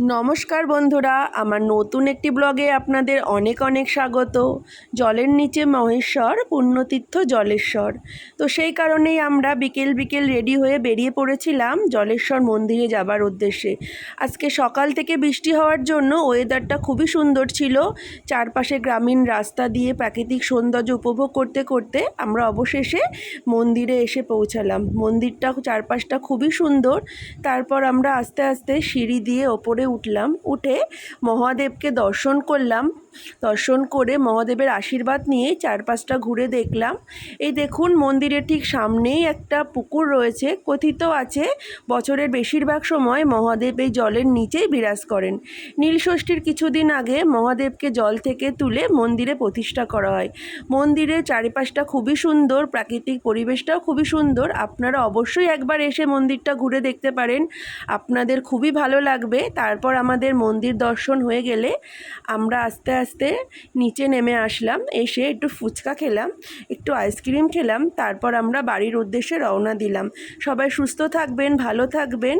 নমস্কার বন্ধুরা, আমার নতুন একটি ব্লগে আপনাদের অনেক অনেক স্বাগত। জলের নিচে মহেশ্বর, পুণ্যতীর্থ জলেশ্বর। তো সেই কারণেই আমরা বিকেল বিকেল রেডি হয়ে বেরিয়ে পড়েছিলাম জলেশ্বর মন্দিরে যাবার উদ্দেশ্যে। আজকে সকাল থেকে বৃষ্টি হওয়ার জন্য ওয়েদারটা খুবই সুন্দর ছিল। চারপাশে গ্রামীণ রাস্তা দিয়ে প্রাকৃতিক সৌন্দর্য উপভোগ করতে করতে আমরা অবশেষে মন্দিরে এসে পৌঁছালাম। মন্দিরটা চারপাশটা খুবই সুন্দর। তারপর আমরা আস্তে আস্তে সিঁড়ি দিয়ে ওপরে উঠলাম উঠে মহাদেবকে দর্শন করলাম। দর্শন করে মহাদেবের আশীর্বাদ নিয়ে চারপাশটা ঘুরে দেখলাম। এই দেখুন, মন্দিরের ঠিক সামনেই একটা পুকুর রয়েছে, কথিত আছে, বছরের বেশিরভাগ সময় মহাদেব এই জলের নিচেই বিরাজ করেন। নীলষষ্ঠীর কিছুদিন আগে মহাদেবকে জল থেকে তুলে মন্দিরে প্রতিষ্ঠা করা হয়। মন্দিরের চারিপাশটা খুবই সুন্দর, প্রাকৃতিক পরিবেশটাও খুবই সুন্দর। আপনারা অবশ্যই একবার এসে মন্দিরটা ঘুরে দেখতে পারেন। আপনাদের খুবই ভালো লাগবে। তারপর আমাদের মন্দির দর্শন হয়ে গেলে আমরা আস্তে আস্তে নিচে নেমে আসলাম, এসে একটু ফুচকা খেলাম, একটু আইসক্রিম খেলাম, তারপর আমরা বাড়ির উদ্দেশ্যে রওনা দিলাম। সবাই সুস্থ থাকবেন, ভালো থাকবেন।